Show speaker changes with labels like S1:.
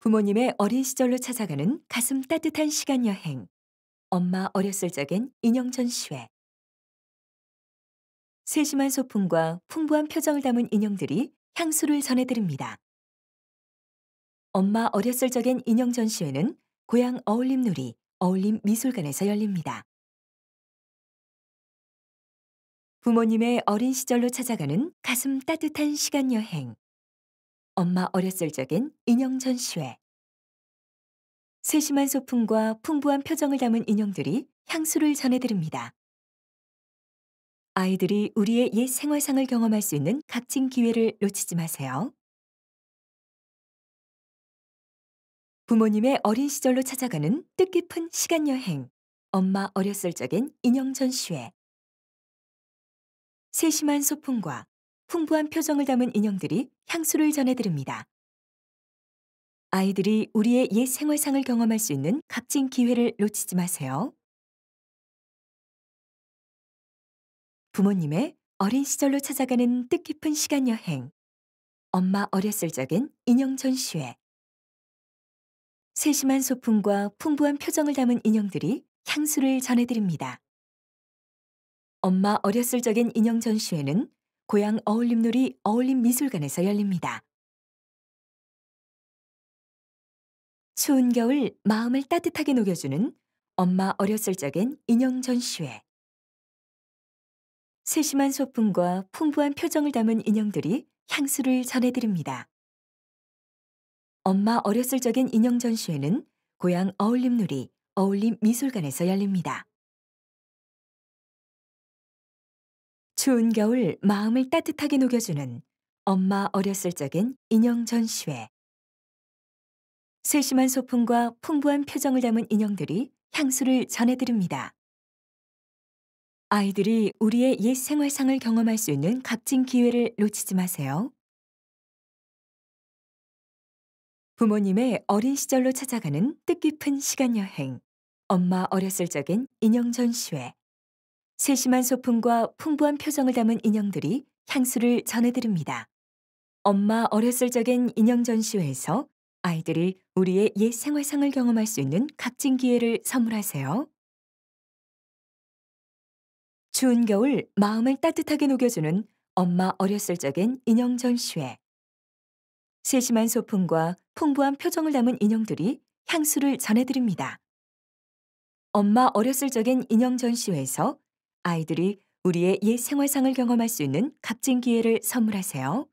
S1: 부모님의 어린 시절로 찾아가는 가슴 따뜻한 시간 여행. 엄마 어렸을 적엔 인형 전시회. 세심한 소품과 풍부한 표정을 담은 인형들이 향수를 전해드립니다. 엄마 어렸을 적엔 인형 전시회는 고향 어울림놀이 어울림 미술관에서 열립니다. 부모님의 어린 시절로 찾아가는 가슴 따뜻한 시간 여행. 엄마 어렸을 적엔 인형 전시회. 세심한 소품과 풍부한 표정을 담은 인형들이 향수를 전해드립니다. 아이들이 우리의 옛 생활상을 경험할 수 있는 값진 기회를 놓치지 마세요. 부모님의 어린 시절로 찾아가는 뜻깊은 시간 여행. 엄마 어렸을 적엔 인형 전시회. 세심한 소품과 풍부한 표정을 담은 인형들이 향수를 전해드립니다. 아이들이 우리의 옛 생활상을 경험할 수 있는 값진 기회를 놓치지 마세요. 부모님의 어린 시절로 찾아가는 뜻깊은 시간 여행. 엄마 어렸을 적엔 인형 전시회. 세심한 소품과 풍부한 표정을 담은 인형들이 향수를 전해드립니다. 엄마 어렸을 적엔 인형 전시회는 고향 어울림놀이 어울림 미술관에서 열립니다. 추운 겨울 마음을 따뜻하게 녹여주는 엄마 어렸을 적엔 인형 전시회. 세심한 소품과 풍부한 표정을 담은 인형들이 향수를 전해드립니다. 엄마 어렸을 적엔 인형 전시회는 고향 어울림놀이 어울림 미술관에서 열립니다. 추운 겨울 마음을 따뜻하게 녹여주는 엄마 어렸을 적엔 인형 전시회. 세심한 소품과 풍부한 표정을 담은 인형들이 향수를 전해드립니다. 아이들이 우리의 옛 생활상을 경험할 수 있는 값진 기회를 놓치지 마세요. 부모님의 어린 시절로 찾아가는 뜻깊은 시간 여행. 엄마 어렸을 적엔 인형 전시회. 세심한 소품과 풍부한 표정을 담은 인형들이 향수를 전해드립니다. 엄마 어렸을 적엔 인형 전시회에서 아이들이 우리의 옛 생활상을 경험할 수 있는 값진 기회를 선물하세요. 추운 겨울 마음을 따뜻하게 녹여주는 엄마 어렸을 적엔 인형 전시회. 세심한 소품과 풍부한 표정을 담은 인형들이 향수를 전해드립니다. 엄마 어렸을 적엔 인형 전시회에서 아이들이 우리의 옛 생활상을 경험할 수 있는 값진 기회를 선물하세요.